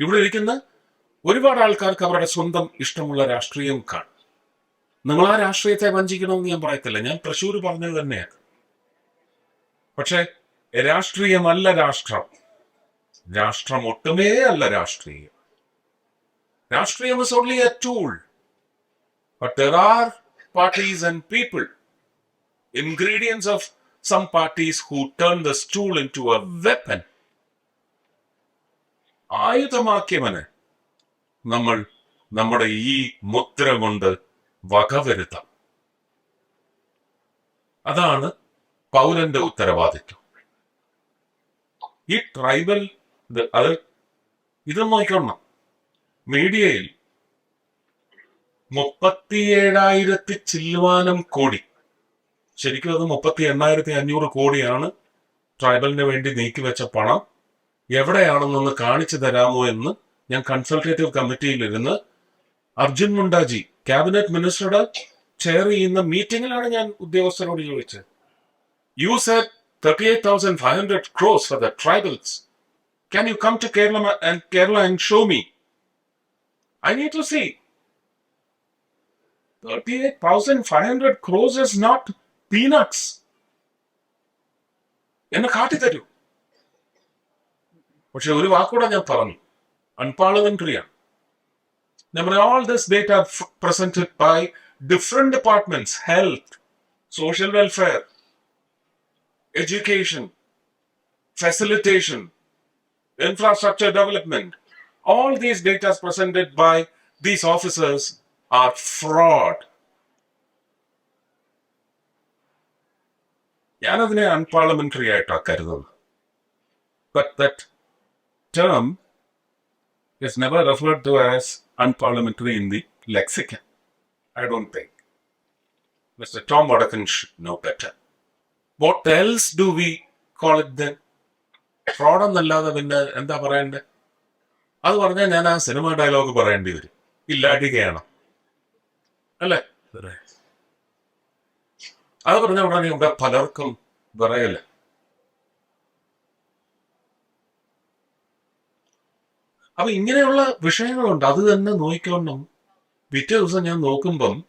ഇവിടെ ഇരിക്കുന്ന ഒരുപാട് ആൾക്കാർക്ക് അവരുടെ സ്വന്തം ഇഷ്ടമുള്ള രാഷ്ട്രീയം കാണും. നിങ്ങൾ ആ രാഷ്ട്രീയത്തെ വഞ്ചിക്കണമെന്ന് ഞാൻ പറയത്തില്ല. ഞാൻ തൃശ്ശൂർ പറഞ്ഞത് തന്നെയാണ് പക്ഷേ രാഷ്ട്രീയമല്ല രാഷ്ട്രം. രാഷ്ട്രം ഒട്ടുമേ അല്ല രാഷ്ട്രീയം. രാഷ്ട്രീയം only a tool. But but are parties and people ingredients of some parties parties who turn the stool into a weapon. ആയുധമാക്കിയവന് നമ്മൾ നമ്മുടെ ഈ മുദ്ര കൊണ്ട് വകവരുത്താം അതാണ് പൗരന്റെ ഉത്തരവാദിത്വം. ഈ ട്രൈബൽ ഇത് അത് ഇത് നോക്കണം മീഡിയയിൽ മുപ്പത്തിയേഴായിരത്തി ചില്ലുവാനം കോടി ശരിക്കും അത് മുപ്പത്തി എണ്ണായിരത്തി അഞ്ഞൂറ് കോടിയാണ് ട്രൈബലിന് വേണ്ടി നീക്കിവെച്ച പണം. എവിടെയാണെന്നൊന്ന് കാണിച്ചു തരാമോ എന്ന് ഞാൻ കൺസൾട്ടേറ്റീവ് കമ്മിറ്റിയിലിരുന്ന് അർജുൻ മുണ്ടാജി ക്യാബിനറ്റ് മിനിസ്റ്ററുടെ ചെയർ ചെയ്യുന്ന മീറ്റിംഗിലാണ് ഞാൻ ഉദ്യോഗസ്ഥരോട് ചോദിച്ചത്. You said thirty eight thousand five hundred crores for the tribals can you come to Kerala Kerala and show me I need to see 38,500 crores is not peanuts. എന്നെ കാട്ടിത്തരൂ. പക്ഷെ ഒരു വാക്കൂടെ ഞാൻ പറഞ്ഞു അൺപാർലമെന്ററിയാണ് നമ്മൾ all this data presented by different departments health social welfare education facilitation infrastructure development. All these data presented by these officers are fraud. ഞാനതിനെ അൺപാർലമെന്ററി ആയിട്ടാണ് കരുതുന്നത് but that term is never referred to as unparliamentary in the lexicon I don't think mister Tom Vadakkan should know better what else do we call it then fraud എന്നല്ലാതെ പിന്നെ എന്താ പറയണ്ടേ അത് പറഞ്ഞാൽ ഞാൻ ആ സിനിമ ഡയലോഗ് പറയേണ്ടി വരും ഇല്ലാട്ടികയാണ് അല്ലേ അത് പറഞ്ഞ ഉടനെ ഇവിടെ പലർക്കും വിറയല്ല അപ്പൊ ഇങ്ങനെയുള്ള വിഷയങ്ങളുണ്ട്. അത് തന്നെ നോക്കിക്കൊണ്ടും പിറ്റേ ദിവസം ഞാൻ നോക്കുമ്പം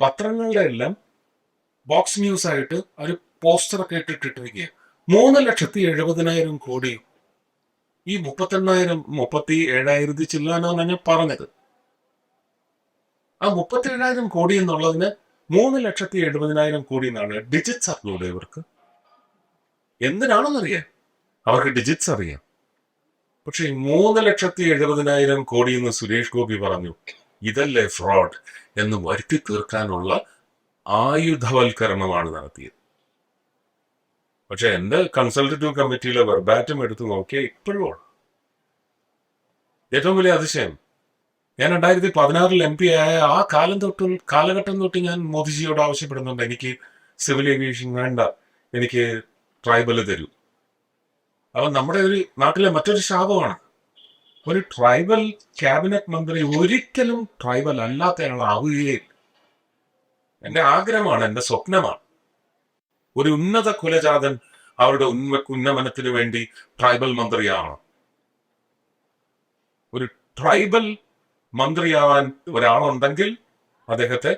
പത്രങ്ങളുടെ എല്ലാം ബോക്സ് ന്യൂസ് ആയിട്ട് ഒരു പോസ്റ്ററൊക്കെ ഇട്ടിട്ടിട്ടിരിക്കുക മൂന്ന് ലക്ഷത്തി എഴുപതിനായിരം കോടി. ഈ മുപ്പത്തെണ്ണായിരം മുപ്പത്തി ഏഴായിരത്തി ചില്ലാനാണ് ഞാൻ പറഞ്ഞത്. ആ മുപ്പത്തി ഏഴായിരം കോടി എന്നുള്ളതിന് മൂന്ന് ലക്ഷത്തി എഴുപതിനായിരം കോടി എന്നാണ് ഡിജിറ്റ്സ് അറിഞ്ഞൂടെ ഇവർക്ക്? എന്തിനാണെന്നറിയാം? അവർക്ക് ഡിജിറ്റ്സ് അറിയാം. പക്ഷെ മൂന്ന് ലക്ഷത്തി എഴുപതിനായിരം കോടി എന്ന് സുരേഷ് ഗോപി പറഞ്ഞു ഇതല്ലേ ഫ്രോഡ് എന്ന് വരുത്തി തീർക്കാനുള്ള ആയുധവൽക്കരണമാണ് നടത്തിയത് പക്ഷെ എന്റെ കൺസൾട്ടേറ്റീവ് കമ്മിറ്റിയിലെ വെർബാറ്റം എടുത്തു നോക്കിയാൽ ഇപ്പോഴും. ഏറ്റവും വലിയ അതിശയം ഞാൻ രണ്ടായിരത്തി പതിനാറിൽ എം പി ആയ ആ കാലം തൊട്ട് കാലഘട്ടം തൊട്ട് ഞാൻ മോദിജിയോട് ആവശ്യപ്പെടുന്നുണ്ട് എനിക്ക് സിവിൽ ഏവിയേഷൻ വേണ്ട എനിക്ക് ട്രൈബൽ തരൂ അപ്പൊ നമ്മുടെ ഒരു നാട്ടിലെ മറ്റൊരു ശാപമാണ്. ഒരു ട്രൈബൽ ക്യാബിനറ്റ് മന്ത്രി ഒരിക്കലും ട്രൈബൽ അല്ലാത്തയാളാവുകയേ ഇല്ല. എന്റെ ആഗ്രഹമാണ് എന്റെ സ്വപ്നമാണ്. ഒരു ഉന്നത കുലജാതൻ അവരുടെ ഉന്മ ഉന്നമനത്തിന് വേണ്ടി ട്രൈബൽ മന്ത്രിയാണ് ഒരു ട്രൈബൽ മന്ത്രിയാവാൻ ഒരാളുണ്ടെങ്കിൽ അദ്ദേഹത്തെ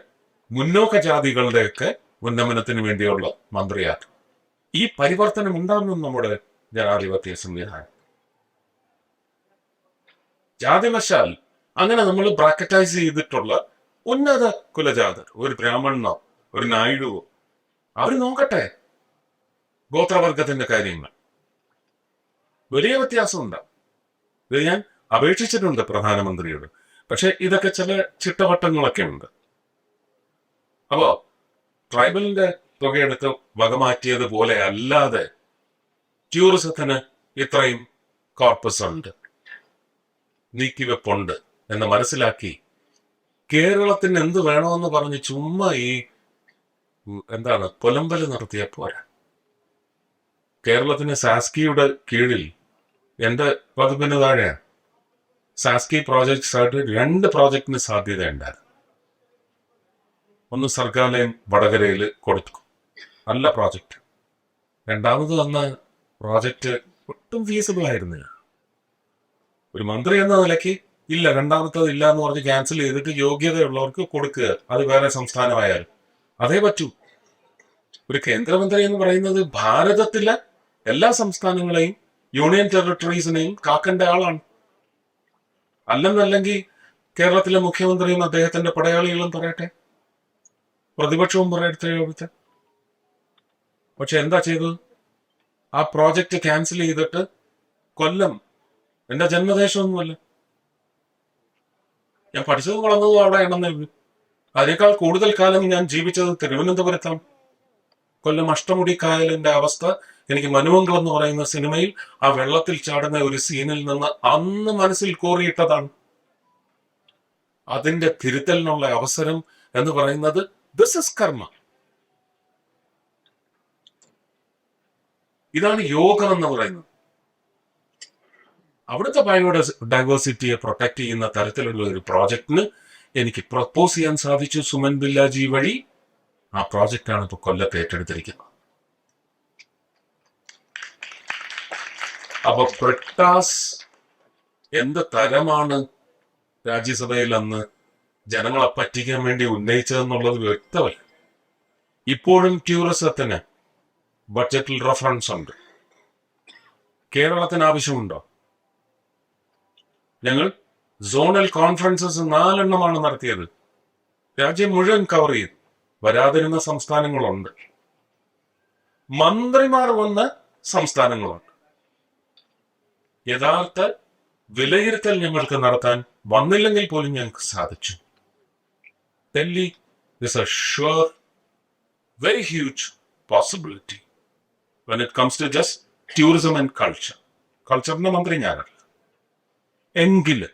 മുന്നോക്ക ജാതികളുടെയൊക്കെ ഉന്നമനത്തിന് വേണ്ടിയുള്ള മന്ത്രിയാക്കും. ഈ പരിവർത്തനം ഉണ്ടാകുന്നു നമ്മുടെ ജനാധിപത്യ സംവിധാനം ജാതിവശാൽ അങ്ങനെ നമ്മൾ ബ്രാക്കറ്റൈസ് ചെയ്തിട്ടുള്ള ഉന്നത കുലജാതർ ഒരു ബ്രാഹ്മണനോ ഒരു നായിഡുവോ അവർ നോക്കട്ടെ ഗോത്രവർഗത്തിന്റെ കാര്യങ്ങൾ. വലിയ വ്യത്യാസമുണ്ട്. ഇത് ഞാൻ അപേക്ഷിച്ചിട്ടുണ്ട് പ്രധാനമന്ത്രിയോട്. പക്ഷെ ഇതൊക്കെ ചില ചിട്ടവട്ടങ്ങളൊക്കെ ഉണ്ട്. അപ്പോ ട്രൈബലിന്റെ തുകയെടുത്ത് വകമാറ്റിയത് പോലെ അല്ലാതെ ടൂറിസത്തിന് ഇത്രയും കോർപ്പസ് ഉണ്ട്. നീക്കിവെപ്പുണ്ട് എന്ന് മനസ്സിലാക്കി കേരളത്തിന് എന്ത് വേണമെന്ന് പറഞ്ഞ് ചുമ്മാ ഈ എന്താണ് കൊലമ്പൽ നടത്തിയ പോരാ. കേരളത്തിന് സാസ്കിയുടെ കീഴിൽ എന്റെ വകുപ്പിന് താഴെയാണ് സാസ്കി പ്രോജക്ട്സ് ആയിട്ട് രണ്ട് പ്രോജക്റ്റിന് സാധ്യതയുണ്ടായിരുന്നു. ഒന്ന് സർഗാലയം വടകരയിൽ കൊടുത്തു. നല്ല പ്രോജക്റ്റ് രണ്ടാമത് വന്ന പ്രോജക്റ്റ് ഒട്ടും ഫീസിബിൾ ആയിരുന്നില്ല. ഒരു മന്ത്രി എന്ന നിലയ്ക്ക് ഇല്ല രണ്ടാമത്തത് ഇല്ല എന്ന് പറഞ്ഞ് ക്യാൻസൽ ചെയ്തിട്ട് യോഗ്യതയുള്ളവർക്ക് കൊടുക്കുക. അത് വേറെ സംസ്ഥാനമായാലും. അതേ പറ്റൂ. ഒരു കേന്ദ്രമന്ത്രി എന്ന് പറയുന്നത് ഭാരതത്തിലെ എല്ലാ സംസ്ഥാനങ്ങളെയും യൂണിയൻ ടെറിട്ടറീസിനെയും കാക്കേണ്ട ആളാണ്. അല്ലെന്നല്ലെങ്കിൽ കേരളത്തിലെ മുഖ്യമന്ത്രിയും അദ്ദേഹത്തിന്റെ പടയാളികളും പറയട്ടെ. പ്രതിപക്ഷവും പറയട്ടെ പക്ഷെ എന്താ ചെയ്തത്? ആ പ്രോജക്റ്റ് ക്യാൻസൽ ചെയ്തിട്ട് കൊല്ലം. എന്റെ ജന്മദേശമൊന്നുമല്ല. ഞാൻ പഠിച്ചതും വളർന്നതും അവിടെയാണെന്നേ ഉള്ളൂ. അതിനേക്കാൾ കൂടുതൽ കാലം ഞാൻ ജീവിച്ചത് തിരുവനന്തപുരത്താണ്. കൊല്ലം അഷ്ടമുടി കായലിന്റെ അവസ്ഥ എനിക്ക് മനുമംഗളം എന്ന് പറയുന്ന സിനിമയിൽ ആ വെള്ളത്തിൽ ചാടുന്ന ഒരു സീനിൽ നിന്ന് അന്ന് മനസ്സിൽ കോറിയിട്ടതാണ്. അതിന്റെ തിരുത്തലിനുള്ള അവസരം എന്ന് പറയുന്നത് ദിസ് ഇസ് കർമ്മ ഇതാണ് യോഗം എന്ന് പറയുന്നത്. അവിടുത്തെ ബയോഡ ഡൈവേഴ്സിറ്റിയെ പ്രൊട്ടക്ട് ചെയ്യുന്ന തരത്തിലുള്ള ഒരു പ്രോജക്റ്റിന് എനിക്ക് പ്രപ്പോസ് ചെയ്യാൻ സാധിച്ചു സുമൻ ബില്ലാജി വഴി. ആ പ്രോജക്റ്റാണ് ഇപ്പോൾ കൊല്ലത്ത് ഏറ്റെടുത്തിരിക്കുന്നത്. അപ്പൊ പ്രട്ടാസ് എന്ത് തരമാണ് രാജ്യസഭയിൽ അന്ന് ജനങ്ങളെ പറ്റിക്കാൻ വേണ്ടി ഉന്നയിച്ചതെന്നുള്ളത് വ്യക്തമല്ല. ഇപ്പോഴും ടൂറിസത്തിന് ബഡ്ജറ്റിൽ റെഫറൻസ് ഉണ്ട്. കേരളത്തിന് ആവശ്യമുണ്ടോ? ഞങ്ങൾ സോണൽ കോൺഫറൻസസ് നാലെണ്ണമാണ് നടത്തിയത്. രാജ്യം മുഴുവൻ കവർ ചെയ്തു വരാതിരുന്ന സംസ്ഥാനങ്ങളുണ്ട്. മന്ത്രിമാർ വന്ന സംസ്ഥാനങ്ങളുണ്ട്. യഥാർത്ഥ വിലയിരുത്തൽ ഞങ്ങൾക്ക് നടത്താൻ വന്നില്ലെങ്കിൽ പോലും ഞങ്ങൾക്ക് സാധിച്ചു. Delhi is a sure very huge possibility when it comes to just tourism and culture കൾച്ചറിന്റെ മന്ത്രി ഞാനല്ല. എങ്കിലും